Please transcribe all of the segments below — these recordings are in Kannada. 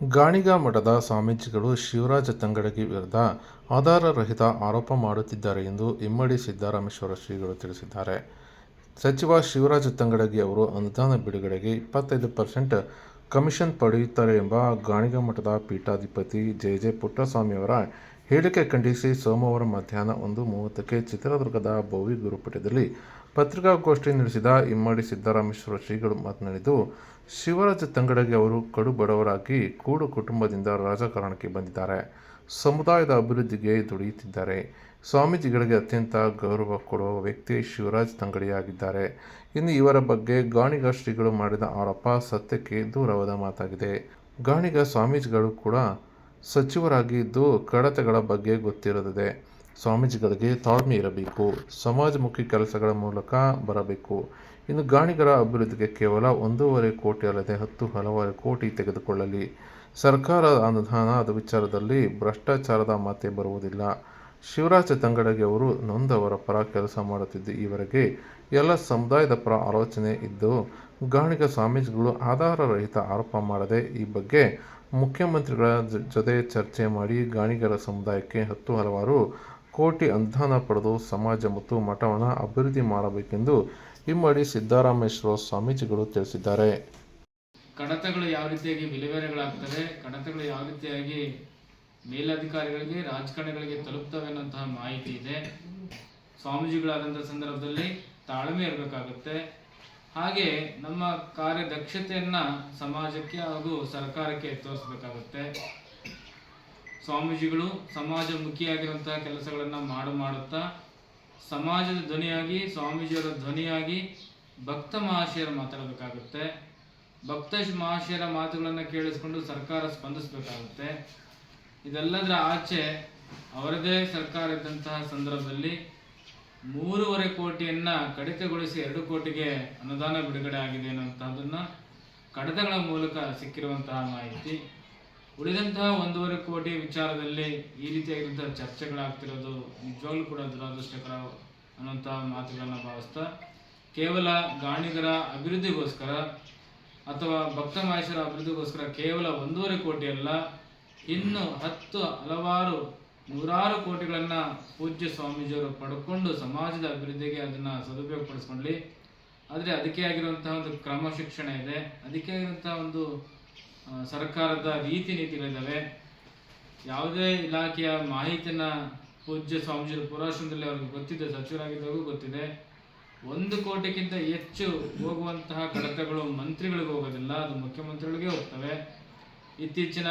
ಗಾಣಿಗ ಮಠದ ಸ್ವಾಮೀಜಿಗಳು ಶಿವರಾಜ ತಂಗಡಗಿ ವಿರುದ್ಧ ಆಧಾರರಹಿತ ಆರೋಪ ಮಾಡುತ್ತಿದ್ದಾರೆ ಎಂದು ಇಮ್ಮಡಿ ಸಿದ್ದರಾಮೇಶ್ವರ ಶ್ರೀಗಳು ತಿಳಿಸಿದ್ದಾರೆ. ಸಚಿವ ಶಿವರಾಜ ತಂಗಡಗಿ ಅವರು ಅನುದಾನ ಬಿಡುಗಡೆಗೆ ಇಪ್ಪತ್ತೈದು ಪರ್ಸೆಂಟ್ ಕಮಿಷನ್ ಪಡೆಯುತ್ತಾರೆ ಎಂಬ ಗಾಣಿಗ ಮಠದ ಪೀಠಾಧಿಪತಿ ಜೆ. ಜೆ. ಪುಟ್ಟಸ್ವಾಮಿಯವರ ಹೇಳಿಕೆ ಖಂಡಿಸಿ ಸೋಮವಾರ ಮಧ್ಯಾಹ್ನ ಒಂದು ಮೂವತ್ತಕ್ಕೆ ಚಿತ್ರದುರ್ಗದ ಭೋವಿ ಗುರುಪೀಠದಲ್ಲಿ ಪತ್ರಿಕಾಗೋಷ್ಠಿ ನಡೆಸಿದ ಇಮ್ಮಡಿ ಸಿದ್ದರಾಮೇಶ್ವರ ಶ್ರೀಗಳು ಮಾತನಾಡಿದ್ದು, ಶಿವರಾಜ ತಂಗಡಗಿ ಅವರು ಕಡು ಬಡವರಾಗಿ ಕೂಡು ಕುಟುಂಬದಿಂದ ರಾಜಕಾರಣಕ್ಕೆ ಬಂದಿದ್ದಾರೆ. ಸಮುದಾಯದ ಅಭಿವೃದ್ಧಿಗೆ ದುಡಿಯುತ್ತಿದ್ದಾರೆ. ಸ್ವಾಮೀಜಿಗಳಿಗೆ ಅತ್ಯಂತ ಗೌರವ ಕೊಡುವ ವ್ಯಕ್ತಿ ಶಿವರಾಜ್ ತಂಗಡಿಯಾಗಿದ್ದಾರೆ ಇನ್ನು ಇವರ ಬಗ್ಗೆ ಗಾಣಿಗ ಶ್ರೀಗಳು ಮಾಡಿದ ಆರೋಪ ಸತ್ಯಕ್ಕೆ ದೂರವಾದ ಮಾತಾಗಿದೆ. ಗಾಣಿಗ ಸ್ವಾಮೀಜಿಗಳು ಕೂಡ ಸಚಿವರಾಗಿದ್ದು ಕಡತಗಳ ಬಗ್ಗೆ ಗೊತ್ತಿರದಿದೆ. ಸ್ವಾಮೀಜಿಗಳಿಗೆ ತಾಳ್ಮೆ ಇರಬೇಕು. ಸಮಾಜಮುಖಿ ಕೆಲಸಗಳ ಮೂಲಕ ಬರಬೇಕು. ಇನ್ನು ಗಾಣಿಗರ ಅಭಿವೃದ್ಧಿಗೆ ಕೇವಲ ಒಂದೂವರೆ ಕೋಟಿ ಅಲ್ಲದೆ ಹತ್ತು ಹಲವಾರು ಕೋಟಿ ತೆಗೆದುಕೊಳ್ಳಲಿ. ಸರ್ಕಾರದ ಅನುದಾನದ ವಿಚಾರದಲ್ಲಿ ಭ್ರಷ್ಟಾಚಾರದ ಮಾತೆ ಬರುವುದಿಲ್ಲ. ಶಿವರಾಜ ತಂಗಡಗಿ ಅವರು ನೊಂದವರ ಪರ ಕೆಲಸ ಮಾಡುತ್ತಿದ್ದು, ಈವರೆಗೆ ಎಲ್ಲ ಸಮುದಾಯದ ಪರ ಆಲೋಚನೆ ಇದ್ದು, ಗಾಣಿಗ ಸ್ವಾಮೀಜಿಗಳು ಆಧಾರರಹಿತ ಆರೋಪ ಮಾಡದೆ ಈ ಬಗ್ಗೆ ಮುಖ್ಯಮಂತ್ರಿಗಳ ಜೊತೆ ಚರ್ಚೆ ಮಾಡಿ ಗಾಣಿಗರ ಸಮುದಾಯಕ್ಕೆ ಹತ್ತು ಹಲವಾರು ಕೋಟಿ ಅನುದಾನ ಪಡೆದು ಸಮಾಜ ಮತ್ತು ಮಠವನ್ನು ಅಭಿವೃದ್ಧಿ ಮಾಡಬೇಕೆಂದು ಇಮ್ಮಡಿ ಸಿದ್ದರಾಮೇಶ್ವರ ಸ್ವಾಮೀಜಿಗಳು ತಿಳಿಸಿದ್ದಾರೆ. ಕಡತಗಳು ಯಾವ ರೀತಿಯಾಗಿ ವಿಲೇವಾರಿಗಳಾಗ್ತವೆ, ಕಡತಗಳು ಯಾವ ರೀತಿಯಾಗಿ ಮೇಲಧಿಕಾರಿಗಳಿಗೆ, ರಾಜಕಾರಣಿಗಳಿಗೆ ತಲುಪ್ತವೆ ಅನ್ನೋಂತಹ ಮಾಹಿತಿ ಇದೆ. ಸ್ವಾಮೀಜಿಗಳಾದಂಥ ಸಂದರ್ಭದಲ್ಲಿ ತಾಳ್ಮೆ ಇರಬೇಕಾಗುತ್ತೆ. ಹಾಗೆ ನಮ್ಮ ಕಾರ್ಯದಕ್ಷತೆಯನ್ನು ಸಮಾಜಕ್ಕೆ ಹಾಗೂ ಸರ್ಕಾರಕ್ಕೆ ತೋರಿಸಬೇಕಾಗುತ್ತೆ. ಸ್ವಾಮೀಜಿಗಳು ಸಮಾಜಮುಖಿಯಾಗಿರುವಂತಹ ಕೆಲಸಗಳನ್ನು ಮಾಡು ಮಾಡುತ್ತಾ, ಸಮಾಜದ ಧ್ವನಿಯಾಗಿ, ಸ್ವಾಮೀಜಿಯವರ ಧ್ವನಿಯಾಗಿ ಭಕ್ತ ಮಹಾಶಯರು ಮಾತಾಡಬೇಕಾಗುತ್ತೆ. ಭಕ್ತ ಮಹಾಶಯರ ಮಾತುಗಳನ್ನು ಕೇಳಿಸ್ಕೊಂಡು ಸರ್ಕಾರ ಸ್ಪಂದಿಸಬೇಕಾಗುತ್ತೆ. ಇದೆಲ್ಲದರ ಆಚೆ ಅವರದೇ ಸರ್ಕಾರ ಇದ್ದಂತಹ ಸಂದರ್ಭದಲ್ಲಿ ಮೂರುವರೆ ಕೋಟಿಯನ್ನು ಕಡಿತಗೊಳಿಸಿ ಎರಡು ಕೋಟಿಗೆ ಅನುದಾನ ಬಿಡುಗಡೆ ಆಗಿದೆ ಅನ್ನುವಂಥದ್ದನ್ನು ಕಡತಗಳ ಮೂಲಕ ಸಿಕ್ಕಿರುವಂತಹ ಮಾಹಿತಿ. ಉಳಿದಂತಹ ಒಂದೂವರೆ ಕೋಟಿ ವಿಚಾರದಲ್ಲಿ ಈ ರೀತಿಯಾಗಿರುವಂತಹ ಚರ್ಚೆಗಳಾಗ್ತಿರೋದು ನಿಜವಾಗ್ಲೂ ಕೂಡ ದುರದೃಷ್ಟಕರ ಅನ್ನುವಂತಹ ಮಾತುಗಳನ್ನು ಭಾವಿಸ್ತಾ, ಕೇವಲ ಗಾಣಿಗರ ಅಭಿವೃದ್ಧಿಗೋಸ್ಕರ ಅಥವಾ ಭಕ್ತ ಮಹೇಶ್ವರ ಅಭಿವೃದ್ಧಿಗೋಸ್ಕರ ಕೇವಲ ಒಂದೂವರೆ ಕೋಟಿ ಅಲ್ಲ, ಇನ್ನು ಹತ್ತು ಹಲವಾರು ನೂರಾರು ಕೋಟಿಗಳನ್ನ ಪೂಜ್ಯ ಸ್ವಾಮೀಜಿಯವರು ಪಡ್ಕೊಂಡು ಸಮಾಜದ ಅಭಿವೃದ್ಧಿಗೆ ಅದನ್ನ ಸದುಪಯೋಗಪಡಿಸ್ಕೊಳ್ಳಿ ಆದರೆ ಅದಕ್ಕೆ ಆಗಿರುವಂತಹ ಒಂದು ಕ್ರಮ ಶಿಕ್ಷಣ ಇದೆ, ಅದಕ್ಕೆ ಆಗಿರುವಂತಹ ಒಂದು ಸರ್ಕಾರದ ರೀತಿ ನೀತಿಗಳಿದ್ದಾವೆ. ಯಾವುದೇ ಇಲಾಖೆಯ ಮಾಹಿತಿಯನ್ನ ಪೂಜ್ಯ ಸ್ವಾಮೀಜಿ ಪುರಾಶ್ರಮದಲ್ಲಿ ಅವ್ರಿಗೆ ಗೊತ್ತಿದೆ ಸಚಿವರಾಗಿದ್ದಾಗೂ ಗೊತ್ತಿದೆ. ಒಂದು ಕೋಟಿಗಿಂತ ಹೆಚ್ಚು ಹೋಗುವಂತಹ ಕಡತಗಳು ಮಂತ್ರಿಗಳಿಗೆ ಹೋಗೋದಿಲ್ಲ, ಅದು ಮುಖ್ಯಮಂತ್ರಿಗಳಿಗೆ ಹೋಗ್ತವೆ. ಇತ್ತೀಚಿನ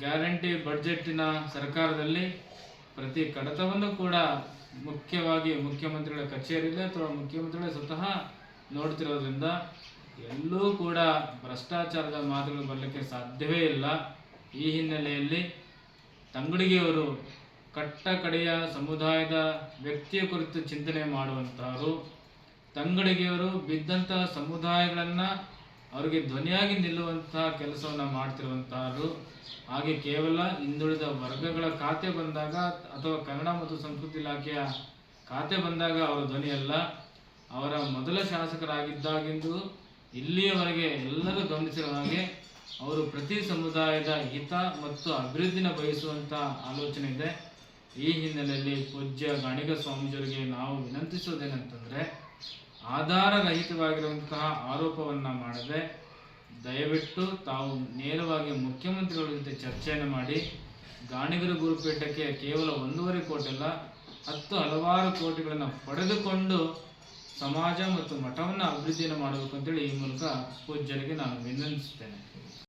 ಗ್ಯಾರಂಟಿ ಬಡ್ಜೆಟ್ಟಿನ ಸರ್ಕಾರದಲ್ಲಿ ಪ್ರತಿ ಕಡತವನ್ನು ಕೂಡ ಮುಖ್ಯವಾಗಿ ಮುಖ್ಯಮಂತ್ರಿಗಳ ಕಚೇರಿಯಲ್ಲಿ ಅಥವಾ ಮುಖ್ಯಮಂತ್ರಿಗಳೇ ಸ್ವತಃ ನೋಡ್ತಿರೋದ್ರಿಂದ ಎಲ್ಲೂ ಕೂಡ ಭ್ರಷ್ಟಾಚಾರದ ಮಾತುಗಳು ಬರಲಿಕ್ಕೆ ಸಾಧ್ಯವೇ ಇಲ್ಲ. ಈ ಹಿನ್ನೆಲೆಯಲ್ಲಿ ತಂಗಡಿಗೆಯವರು ಕಟ್ಟ ಕಡೆಯ ಸಮುದಾಯದ ವ್ಯಕ್ತಿಯ ಕುರಿತು ಚಿಂತನೆ ಮಾಡುವಂತಹವರು, ತಂಗಡಿಗೆಯವರು ಬಿದ್ದಂತಹ ಸಮುದಾಯಗಳನ್ನು ಅವರಿಗೆ ಧ್ವನಿಯಾಗಿ ನಿಲ್ಲುವಂತಹ ಕೆಲಸವನ್ನು ಮಾಡ್ತಿರುವಂತಹವರು, ಹಾಗೆ ಕೇವಲ ಹಿಂದುಳಿದ ವರ್ಗಗಳ ಖಾತೆ ಬಂದಾಗ ಅಥವಾ ಕನ್ನಡ ಮತ್ತು ಸಂಸ್ಕೃತಿ ಇಲಾಖೆಯ ಖಾತೆ ಬಂದಾಗ ಅವರ ಧ್ವನಿಯಲ್ಲ, ಅವರ ಮೊದಲ ಶಾಸಕರಾಗಿದ್ದಾಗಿಂದು ಇಲ್ಲಿಯವರೆಗೆ ಎಲ್ಲರೂ ಗಮನಿಸಿರುವ ಹಾಗೆ ಅವರು ಪ್ರತಿ ಸಮುದಾಯದ ಹಿತ ಮತ್ತು ಅಭಿವೃದ್ಧಿನ ಬಯಸುವಂಥ ಆಲೋಚನೆ ಇದೆ. ಈ ಹಿನ್ನೆಲೆಯಲ್ಲಿ ಪೂಜ್ಯ ಗಾಣಿಗ ಸ್ವಾಮೀಜಿಯವರಿಗೆ ನಾವು ವಿನಂತಿಸೋದೇನಂತಂದರೆ ಆಧಾರರಹಿತವಾಗಿರುವಂತಹ ಆರೋಪವನ್ನು ಮಾಡದೆ ದಯವಿಟ್ಟು ತಾವು ನೇರವಾಗಿ ಮುಖ್ಯಮಂತ್ರಿಗಳ ಜೊತೆ ಚರ್ಚೆಯನ್ನು ಮಾಡಿ, ಗಾಣಿಗರ ಗುರುಪೀಠಕ್ಕೆ ಕೇವಲ ಒಂದೂವರೆ ಕೋಟಿ ಅಲ್ಲ, ಹತ್ತು ಹಲವಾರು ಕೋಟಿಗಳನ್ನು ಪಡೆದುಕೊಂಡು ಸಮಾಜ ಮತ್ತು ಮಠವನ್ನು ಅಭಿವೃದ್ಧಿಯನ್ನು ಮಾಡಬೇಕು ಅಂತೇಳಿ ಈ ಮೂಲಕ ಪೂಜ್ಯರಿಗೆ ನಾನು ವಿನಂತಿಸುತ್ತೇನೆ